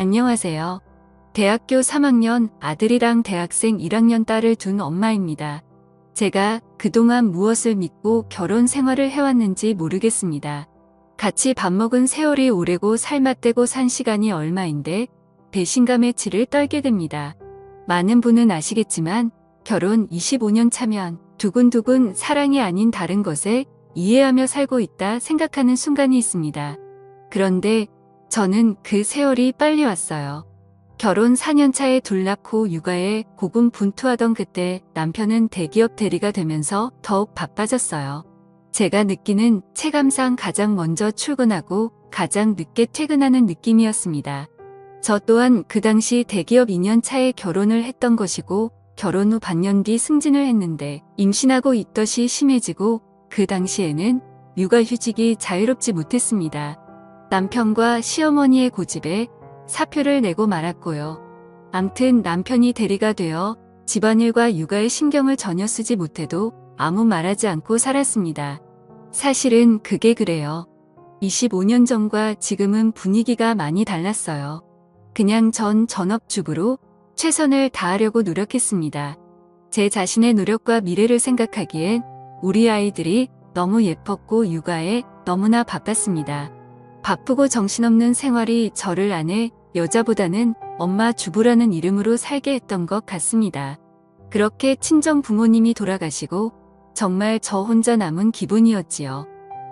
안녕하세요. 대학교 3학년 아들이랑 대학생 1학년 딸을 둔 엄마입니다. 제가 그동안 무엇을 믿고 결혼 생활을 해왔는지 모르겠습니다. 같이 밥 먹은 세월이 오래고 살맛대고 산 시간이 얼마인데 배신감의 치를 떨게 됩니다. 많은 분은 아시겠지만 결혼 25년 차면 두근두근 사랑이 아닌 다른 것에 이해하며 살고 있다 생각하는 순간이 있습니다. 그런데 저는 그 세월이 빨리 왔어요. 결혼 4년 차에 둘 낳고 육아에 고군분투하던 그때 남편은 대기업 대리가 되면서 더욱 바빠졌어요. 제가 느끼는 체감상 가장 먼저 출근하고 가장 늦게 퇴근하는 느낌이었습니다. 저 또한 그 당시 대기업 2년 차에 결혼을 했던 것이고 결혼 후 반년 뒤 승진을 했는데 임신하고 있덧이 심해지고 그 당시에는 육아휴직이 자유롭지 못했습니다. 남편과 시어머니의 고집에 사표를 내고 말았고요. 암튼 남편이 대리가 되어 집안일과 육아에 신경을 전혀 쓰지 못해도 아무 말하지 않고 살았습니다. 사실은 그게 그래요. 25년 전과 지금은 분위기가 많이 달랐어요. 그냥 전 전업주부로 최선을 다하려고 노력했습니다. 제 자신의 노력과 미래를 생각하기엔 우리 아이들이 너무 예뻤고 육아에 너무나 바빴습니다. 바쁘고 정신없는 생활이 저를 아내 여자보다는 엄마 주부라는 이름으로 살게 했던 것 같습니다. 그렇게 친정 부모님이 돌아가시고 정말 저 혼자 남은 기분이었지요.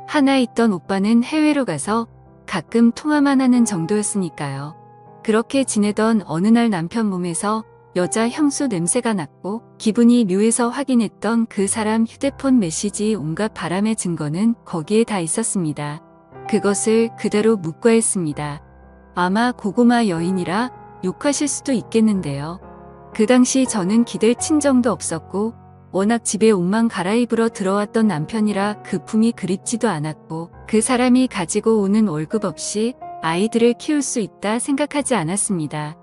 하나 있던 오빠는 해외로 가서 가끔 통화만 하는 정도였으니까요. 그렇게 지내던 어느 날 남편 몸에서 여자 향수 냄새가 났고 기분이 묘해서 확인했던 그 사람 휴대폰 메시지 온갖 바람의 증거는 거기에 다 있었습니다. 그것을 그대로 묵과했습니다. 아마 고구마 여인이라 욕하실 수도 있겠는데요. 그 당시 저는 기댈 친정도 없었고 워낙 집에 옷만 갈아입으러 들어왔던 남편이라 그 품이 그립지도 않았고 그 사람이 가지고 오는 월급 없이 아이들을 키울 수 있다 생각하지 않았습니다.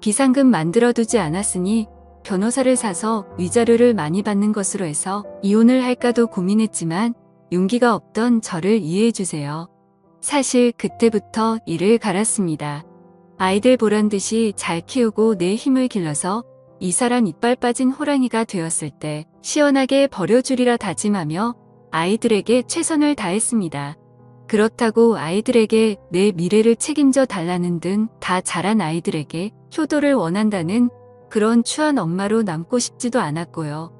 비상금 만들어두지 않았으니 변호사를 사서 위자료를 많이 받는 것으로 해서 이혼을 할까도 고민했지만 용기가 없던 저를 이해해주세요. 사실 그때부터 일을 갈았습니다. 아이들 보란 듯이 잘 키우고 내 힘을 길러서 이 사람 이빨 빠진 호랑이가 되었을 때 시원하게 버려주리라 다짐하며 아이들에게 최선을 다했습니다. 그렇다고 아이들에게 내 미래를 책임져 달라는 등 다 자란 아이들에게 효도를 원한다는 그런 추한 엄마로 남고 싶지도 않았고요.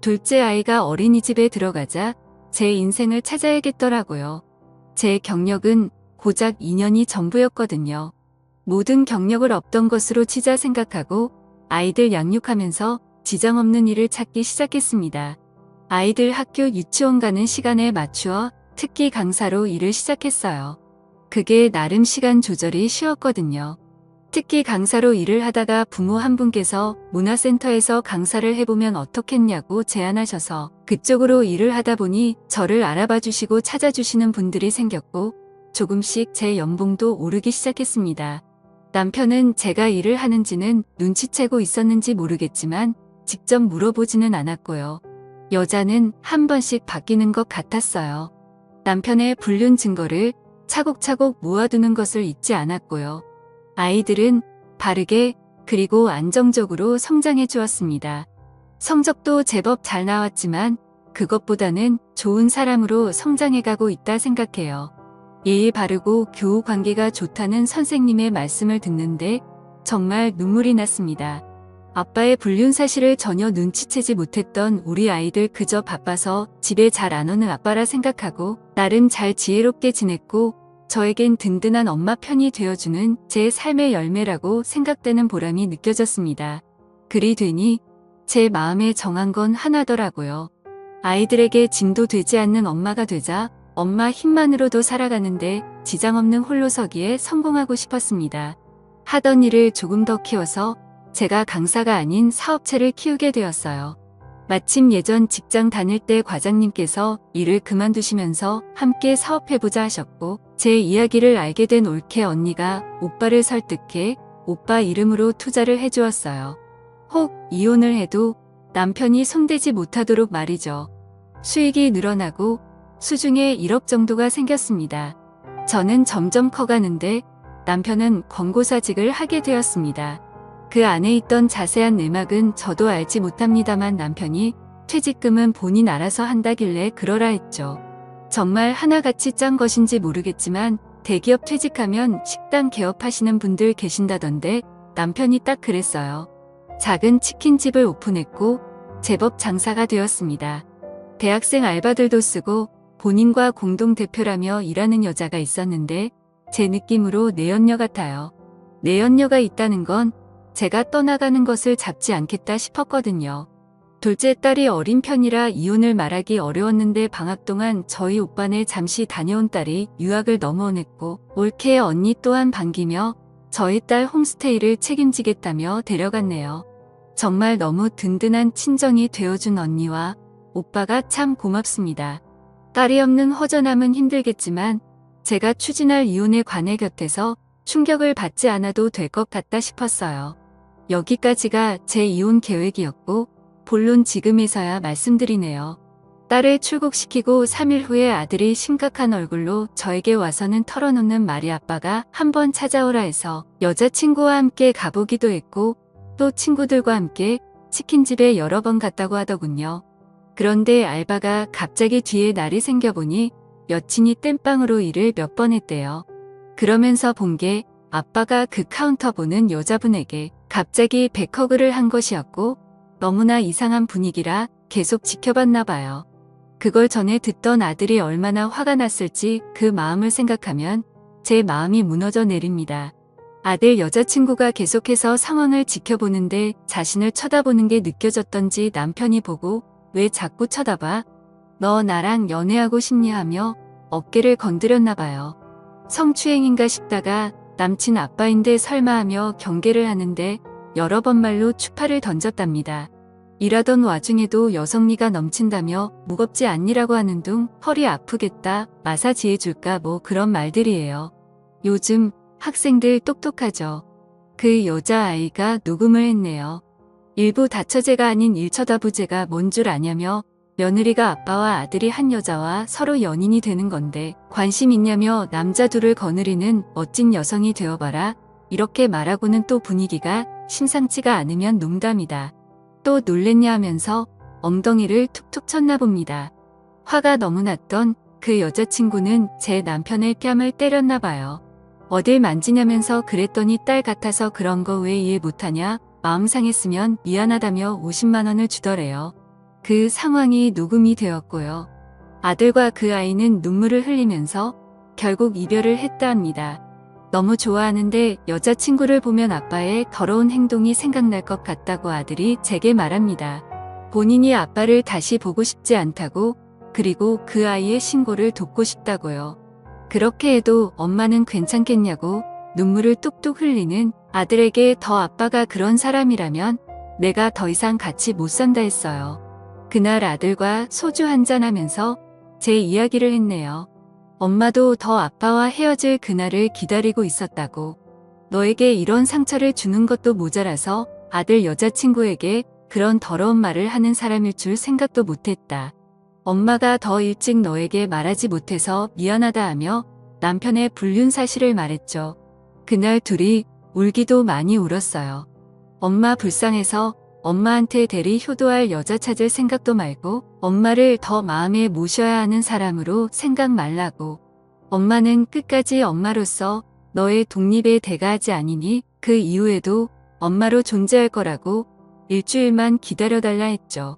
둘째 아이가 어린이집에 들어가자 제 인생을 찾아야겠더라고요. 제 경력은 고작 2년이 전부였거든요. 모든 경력을 없던 것으로 치자 생각하고 아이들 양육하면서 지장 없는 일을 찾기 시작했습니다. 아이들 학교 유치원 가는 시간에 맞추어 특기 강사로 일을 시작했어요. 그게 나름 시간 조절이 쉬웠거든요. 특기 강사로 일을 하다가 부모 한 분께서 문화센터에서 강사를 해보면 어떻겠냐고 제안하셔서 그쪽으로 일을 하다 보니 저를 알아봐 주시고 찾아주시는 분들이 생겼고 조금씩 제 연봉도 오르기 시작했습니다. 남편은 제가 일을 하는지는 눈치채고 있었는지 모르겠지만 직접 물어보지는 않았고요. 여자는 한 번씩 바뀌는 것 같았어요. 남편의 불륜 증거를 차곡차곡 모아두는 것을 잊지 않았고요. 아이들은 바르게 그리고 안정적으로 성장해 주었습니다. 성적도 제법 잘 나왔지만 그것보다는 좋은 사람으로 성장해 가고 있다 생각해요. 예의 바르고 교우 관계가 좋다는 선생님의 말씀을 듣는데 정말 눈물이 났습니다. 아빠의 불륜 사실을 전혀 눈치채지 못했던 우리 아이들 그저 바빠서 집에 잘 안 오는 아빠라 생각하고 나름 잘 지혜롭게 지냈고 저에겐 든든한 엄마 편이 되어주는 제 삶의 열매라고 생각되는 보람이 느껴졌습니다. 그리 되니 제 마음에 정한 건 하나더라고요. 아이들에게 짐도 되지 않는 엄마가 되자 엄마 힘만으로도 살아가는데 지장 없는 홀로 서기에 성공하고 싶었습니다. 하던 일을 조금 더 키워서 제가 강사가 아닌 사업체를 키우게 되었어요. 마침 예전 직장 다닐 때 과장님께서 일을 그만두시면서 함께 사업해보자 하셨고 제 이야기를 알게 된 올케 언니가 오빠를 설득해 오빠 이름으로 투자를 해주었어요. 혹 이혼을 해도 남편이 손대지 못하도록 말이죠. 수익이 늘어나고 수중에 1억 정도가 생겼습니다. 저는 점점 커가는데 남편은 권고사직을 하게 되었습니다. 그 안에 있던 자세한 내막은 저도 알지 못합니다만 남편이 퇴직금은 본인 알아서 한다길래 그러라 했죠. 정말 하나같이 짠 것인지 모르겠지만 대기업 퇴직하면 식당 개업하시는 분들 계신다던데 남편이 딱 그랬어요. 작은 치킨집을 오픈했고 제법 장사가 되었습니다. 대학생 알바들도 쓰고 본인과 공동대표라며 일하는 여자가 있었는데 제 느낌으로 내연녀 같아요. 내연녀가 있다는 건 제가 떠나가는 것을 잡지 않겠다 싶었거든요. 둘째 딸이 어린 편이라 이혼을 말하기 어려웠는데 방학 동안 저희 오빠네 잠시 다녀온 딸이 유학을 넘어오냈고 올케 언니 또한 반기며 저희 딸 홈스테이를 책임지겠다며 데려갔네요. 정말 너무 든든한 친정이 되어준 언니와 오빠가 참 고맙습니다. 딸이 없는 허전함은 힘들겠지만 제가 추진할 이혼에 관해 곁에서 충격을 받지 않아도 될 것 같다 싶었어요. 여기까지가 제 이혼 계획이었고 본론 지금에서야 말씀드리네요. 딸을 출국시키고 3일 후에 아들이 심각한 얼굴로 저에게 와서는 털어놓는 말이 아빠가 한번 찾아오라 해서 여자친구와 함께 가보기도 했고 또 친구들과 함께 치킨집에 여러 번 갔다고 하더군요. 그런데 알바가 갑자기 뒤에 날이 생겨보니 여친이 땜빵으로 일을 몇 번 했대요. 그러면서 본 게 아빠가 그 카운터 보는 여자분에게 갑자기 백허그를 한 것이었고 너무나 이상한 분위기라 계속 지켜봤나 봐요. 그걸 전에 듣던 아들이 얼마나 화가 났을지 그 마음을 생각하면 제 마음이 무너져 내립니다. 아들 여자친구가 계속해서 상황을 지켜보는데 자신을 쳐다보는 게 느껴졌던지 남편이 보고 왜 자꾸 쳐다봐? 너 나랑 연애하고 싶니 하며 어깨를 건드렸나 봐요. 성추행인가 싶다가 남친 아빠인데 설마 하며 경계를 하는데 여러 번 말로 추파를 던졌답니다. 일하던 와중에도 여성미가 넘친다며 무겁지 않니라고 하는 둥 허리 아프겠다 마사지 해줄까 뭐 그런 말들이에요. 요즘 학생들 똑똑하죠. 그 여자아이가 녹음을 했네요. 일부 다처제가 아닌 일처다부제가 뭔 줄 아냐며 며느리가 아빠와 아들이 한 여자와 서로 연인이 되는 건데 관심 있냐며 남자 둘을 거느리는 멋진 여성이 되어봐라. 이렇게 말하고는 또 분위기가 심상치가 않으면 농담이다. 또 놀랬냐 하면서 엉덩이를 툭툭 쳤나 봅니다. 화가 너무 났던 그 여자친구는 제 남편의 뺨을 때렸나 봐요. 어딜 만지냐면서 그랬더니 딸 같아서 그런 거 왜 이해 못하냐? 마음 상했으면 미안하다며 50만 원을 주더래요. 그 상황이 녹음이 되었고요. 아들과 그 아이는 눈물을 흘리면서 결국 이별을 했다 합니다. 너무 좋아하는데 여자친구를 보면 아빠의 더러운 행동이 생각날 것 같다고 아들이 제게 말합니다. 본인이 아빠를 다시 보고 싶지 않다고 그리고 그 아이의 신고를 돕고 싶다고요. 그렇게 해도 엄마는 괜찮겠냐고 눈물을 뚝뚝 흘리는 아들에게 더 아빠가 그런 사람이라면 내가 더 이상 같이 못 산다 했어요. 그날 아들과 소주 한잔 하면서 제 이야기를 했네요. 엄마도 더 아빠와 헤어질 그날을 기다리고 있었다고. 너에게 이런 상처를 주는 것도 모자라서 아들 여자친구에게 그런 더러운 말을 하는 사람일 줄 생각도 못했다. 엄마가 더 일찍 너에게 말하지 못해서 미안하다 하며 남편의 불륜 사실을 말했죠. 그날 둘이 울기도 많이 울었어요. 엄마 불쌍해서 엄마한테 대리 효도할 여자 찾을 생각도 말고 엄마를 더 마음에 모셔야 하는 사람으로 생각 말라고. 엄마는 끝까지 엄마로서 너의 독립에 대가하지 아니니 그 이후에도 엄마로 존재할 거라고 일주일만 기다려달라 했죠.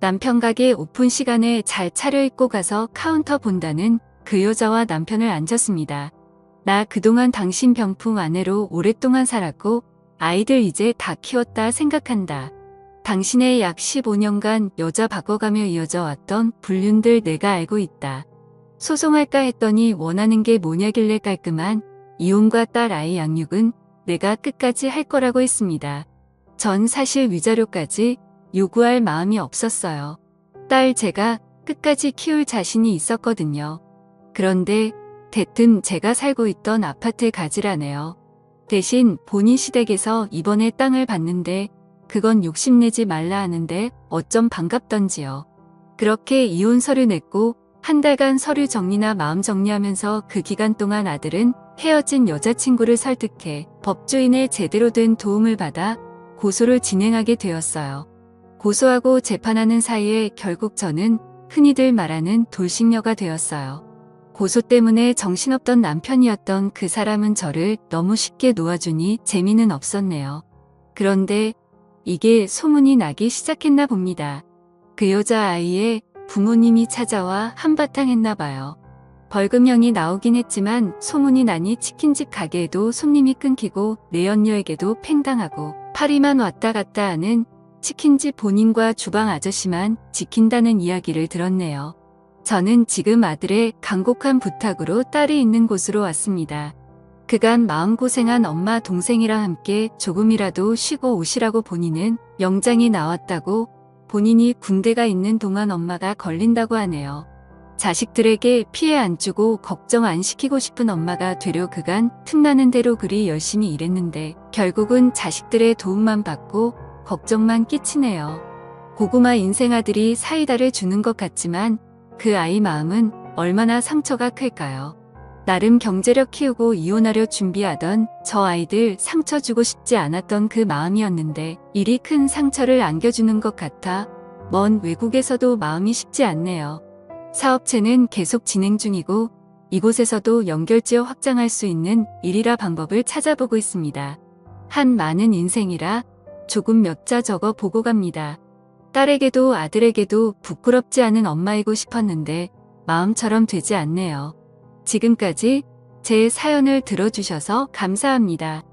남편 가게 오픈 시간에 잘 차려입고 가서 카운터 본다는 그 여자와 남편을 앉았습니다. 나 그동안 당신 병풍 아내로 오랫동안 살았고 아이들 이제 다 키웠다 생각한다. 당신의 약 15년간 여자 바꿔가며 이어져 왔던 불륜들 내가 알고 있다. 소송할까 했더니 원하는 게 뭐냐길래 깔끔한 이혼과 딸 아이 양육은 내가 끝까지 할 거라고 했습니다. 전 사실 위자료까지 요구할 마음이 없었어요. 딸 제가 끝까지 키울 자신이 있었거든요. 그런데 대뜸 제가 살고 있던 아파트 가지라네요. 대신 본인 시댁에서 이번에 땅을 받는데 그건 욕심내지 말라 하는데 어쩜 반갑던지요. 그렇게 이혼 서류 냈고 한 달간 서류 정리나 마음 정리하면서 그 기간 동안 아들은 헤어진 여자친구를 설득해 법조인의 제대로 된 도움을 받아 고소를 진행하게 되었어요. 고소하고 재판하는 사이에 결국 저는 흔히들 말하는 돌싱녀가 되었어요. 고소 때문에 정신없던 남편이었던 그 사람은 저를 너무 쉽게 놓아주니 재미는 없었네요. 그런데 이게 소문이 나기 시작했나 봅니다. 그 여자아이의 부모님이 찾아와 한바탕 했나 봐요. 벌금형이 나오긴 했지만 소문이 나니 치킨집 가게에도 손님이 끊기고 내연녀에게도 팽당하고 파리만 왔다 갔다 하는 치킨집 본인과 주방 아저씨만 지킨다는 이야기를 들었네요. 저는 지금 아들의 간곡한 부탁으로 딸이 있는 곳으로 왔습니다. 그간 마음고생한 엄마 동생이랑 함께 조금이라도 쉬고 오시라고 본인은 영장이 나왔다고 본인이 군대가 있는 동안 엄마가 걸린다고 하네요. 자식들에게 피해 안 주고 걱정 안 시키고 싶은 엄마가 되려 그간 틈나는 대로 그리 열심히 일했는데 결국은 자식들의 도움만 받고 걱정만 끼치네요. 고구마 인생 아들이 사이다를 주는 것 같지만 그 아이 마음은 얼마나 상처가 클까요? 나름 경제력 키우고 이혼하려 준비하던 저 아이들 상처 주고 싶지 않았던 그 마음이었는데 일이 큰 상처를 안겨주는 것 같아 먼 외국에서도 마음이 쉽지 않네요. 사업체는 계속 진행 중이고 이곳에서도 연결지어 확장할 수 있는 일이라 방법을 찾아보고 있습니다. 한 많은 인생이라 조금 몇 자 적어 보고 갑니다. 딸에게도 아들에게도 부끄럽지 않은 엄마이고 싶었는데 마음처럼 되지 않네요. 지금까지 제 사연을 들어주셔서 감사합니다.